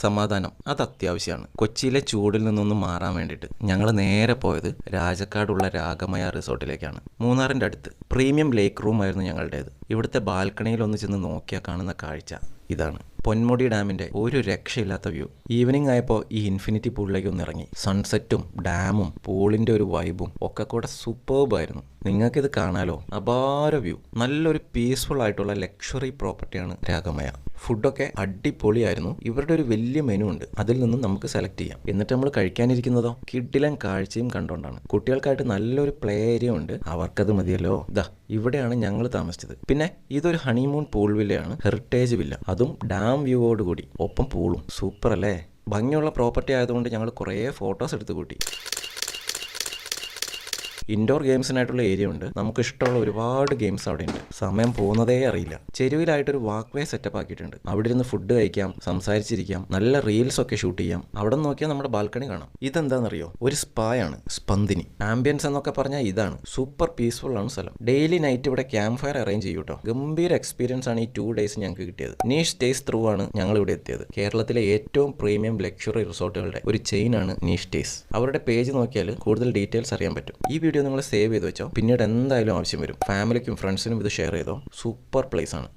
സമാധാനം. അത് അത്യാവശ്യമാണ്. കൊച്ചിയിലെ ചൂടിൽ നിന്നൊന്ന് മാറാൻ വേണ്ടിയിട്ട് ഞങ്ങൾ നേരെ പോയത് രാജക്കാടുള്ള രാഗമയ റിസോർട്ടിലേക്കാണ്. മൂന്നാറിന്റെ അടുത്ത്. പ്രീമിയം ലേക്ക് റൂം ആയിരുന്നു ഞങ്ങളുടേത്. ഇവിടുത്തെ ബാൽക്കണിയിൽ ഒന്ന് ചെന്ന് നോക്കിയാൽ കാണുന്ന കാഴ്ച ഇതാണ്. പൊന്മുടി ഡാമിന്റെ ഒരു രക്ഷയില്ലാത്ത വ്യൂ. ഈവനിങ് ആയപ്പോൾ ഈ ഇൻഫിനിറ്റി പൂളിലേക്ക് ഒന്ന് ഇറങ്ങി. സൺസെറ്റും ഡാമും പൂളിന്റെ ഒരു വൈബും ഒക്കെ കൂടെ സൂപ്പർബായിരുന്നു നിങ്ങൾക്കിത് കാണാലോ? അപാര വ്യൂ. നല്ലൊരു പീസ്ഫുൾ ആയിട്ടുള്ള ലക്ഷറി പ്രോപ്പർട്ടിയാണ് രാഗമയ ഫുഡൊക്കെ അടിപൊളിയായിരുന്നു. ഇവരുടെ ഒരു വലിയ മെനു ഉണ്ട്. അതിൽ നിന്നും നമുക്ക് സെലക്ട് ചെയ്യാം. എന്നിട്ട് നമ്മൾ കഴിക്കാനിരിക്കുന്നതോ? കിഡിലൻ കാഴ്ചയും കണ്ടുകൊണ്ടാണ്. കുട്ടികൾക്കായിട്ട് നല്ലൊരു പ്ലേ ഏരിയ ഉണ്ട്. അവർക്കത് മതിയല്ലോ. ദാ ഇവിടെയാണ് ഞങ്ങൾ താമസിച്ചത്. പിന്നെ ഇതൊരു ഹണിമൂൺ പൂൾ വില്ലയാണ്. Heritage villa. അതും ഡാം വ്യൂവോട് കൂടി. ഒപ്പം പൂളും. സൂപ്പർ അല്ലേ ഭംഗിയുള്ള പ്രോപ്പർട്ടി ആയതുകൊണ്ട് ഞങ്ങൾ കുറേ ഫോട്ടോസ് എടുത്ത് കൂട്ടി. ഇൻഡോർ ഗെയിംസിനായിട്ടുള്ള ഏരിയ ഉണ്ട്. നമുക്ക് ഇഷ്ടമുള്ള ഒരുപാട് ഗെയിംസ് അവിടെ ഉണ്ട് സമയം പോകുന്നതേ അറിയില്ല. ചെരുവിലായിട്ടൊരു വാക്ക് വേ സെറ്റപ്പ് ആക്കിയിട്ടുണ്ട്. അവിടെ ഇരുന്ന് ഫുഡ് കഴിക്കാം സംസാരിച്ചിരിക്കാം നല്ല റീൽസ് ഒക്കെ ഷൂട്ട് ചെയ്യാം. അവിടെ നോക്കിയാൽ നമ്മുടെ ബാൽക്കണി കാണാം. ഇതെന്താണെന്നറിയോ ഒരു സ്പായാണ് സ്പന്ദിനി. ആംബിയൻസ് എന്നൊക്കെ പറഞ്ഞാൽ ഇതാണ്. സൂപ്പർ പീസ്ഫുൾ ആണ് സ്ഥലം. ഡെയിലി നൈറ്റ് ഇവിടെ ക്യാമ്പ് ഫയർ അറേഞ്ച് ചെയ്യും കേട്ടോ ഗംഭീര എക്സ്പീരിയൻസ് ആണ് ഈ ടു ഡേയ്സ് ഞങ്ങൾക്ക് കിട്ടിയത്. നീഷ് സ്റ്റേസ് ത്രൂ ആണ് ഞങ്ങൾ ഇവിടെ എത്തിയത്. കേരളത്തിലെ ഏറ്റവും പ്രീമിയം ലക്ഷറി റിസോർട്ടുകളുടെ ഒരു ചെയിൻ ആണ് നീഷ് സ്റ്റേസ് അവരുടെ പേജ് നോക്കിയാൽ കൂടുതൽ ഡീറ്റെയിൽസ് അറിയാൻ പറ്റും. ഈ വീഡിയോ നിങ്ങൾ സേവ് ചെയ്ത് വെച്ചോ. പിന്നീട് എന്തായാലും ആവശ്യം വരും. ഫാമിലിക്കും ഫ്രണ്ട്സിനും ഇത് ഷെയർ ചെയ്തോ. സൂപ്പർ പ്ലേസ് ആണ്.